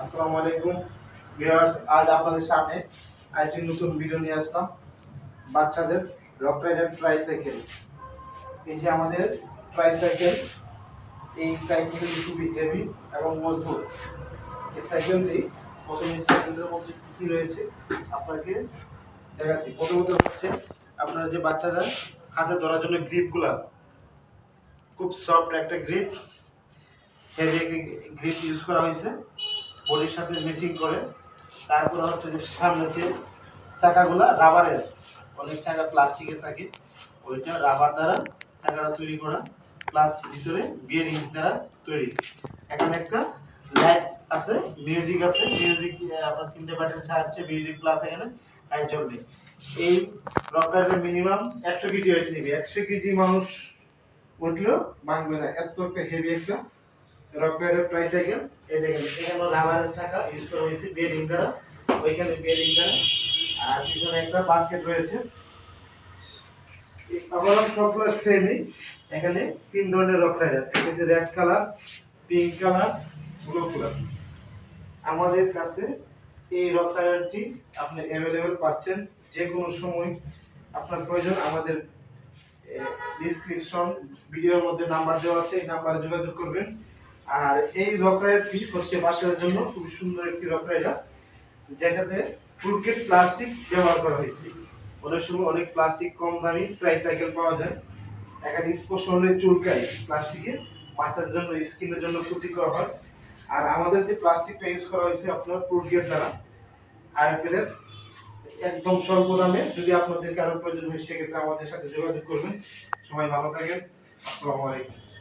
আসসালামু আলাইকুম। ভিউয়ার্স, আজ আপনাদের সামনে আরেকটি নতুন ভিডিও নিয়ে আসলাম। বাচ্চাদের রক রাইডার ট্রাইসাইকেল এই যে আমাদের ট্রাইসাইকেল এই ট্রাইসাইকেলটি খুবই হেভি এবং মজবুত। এই সাইকেলটি প্রথমে সাইকেলের মধ্যে কী রয়েছে আপনাকে দেখাচ্ছি। প্রথমত হচ্ছে আপনার যে বাচ্চাদের হাতে ধরার জন্য গ্রিপগুলা খুব সফট একটা গ্রিপ হেভি গ্রিপ ইউজ করা হয়েছে বডির সাথে ম্যাচিং করে। তারপর হচ্ছে যে সামনে যে চাকাগুলা রাবারের অনেক চাকা প্লাস্টিকের থাকে। ওইটা রাবার দ্বারা চাকাটা তৈরি করা প্লাস ভিতরে বিয়ারিং দ্বারা তৈরি। এখানে একটা লাইট আছে মিউজিক আছে। মিউজিক আপনার তিনটে বাটনের সাহায্যে মিউজিক প্লাস এখানে লাইট জ্বলবে। এই রকারের মিনিমাম একশো কেজি ওয়েট নিবে। একশো কেজি মানুষ উঠলেও ভাঙবে না। এত একটা হেভি একটা রক রাইডার ট্রাইসাইকেল। এই দেখেন এখানে রাবারের চাকা ইউজ করা হয়েছে বেরিং দ্বারা। ওইখানে বেরিং দ্বারা। আর পিছনে একটা বাস্কেট রয়েছে। আবার সবগুলো সেমই এখানে তিন ধরনের রক রাইডার একটা হচ্ছে red colour pink colour blue colour আমাদের কাছে এই রক রাইডারটি আপনি অ্যাভেলেবেল পাচ্ছেন যে কোনো সময়। আপনার প্রয়োজন আমাদের ডিসক্রিপশন ভিডিওর মধ্যে নাম্বার দেওয়া আছে, এই নাম্বারে যোগাযোগ করবেন। আর এই রক রাইডারটি হচ্ছে বাচ্চাদের জন্য, খুবই সুন্দর একটি রাইডার যেটাতে ফুলকেট প্লাস্টিক ব্যবহার করা হয়েছে। অনেক সময় অনেক প্লাস্টিক কম দামি ট্রাইসাইকেল পাওয়া যায়। এখানে স্পর্শ হলে চুলকায় প্লাস্টিকের বাচ্চাদের জন্য স্কিনের জন্য ক্ষতিকর হয়। আর আমাদের যে প্লাস্টিকটা ইউজ করা হয়েছে আপনার প্রুটগেট দ্বারা আইএফএলের একদম স্বল্প দামে। যদি আপনাদের কারও প্রয়োজন হয়, সেক্ষেত্রে আমাদের সাথে যোগাযোগ করবেন। সবাই ভালো থাকেন। আসসালামু আলাইকুম।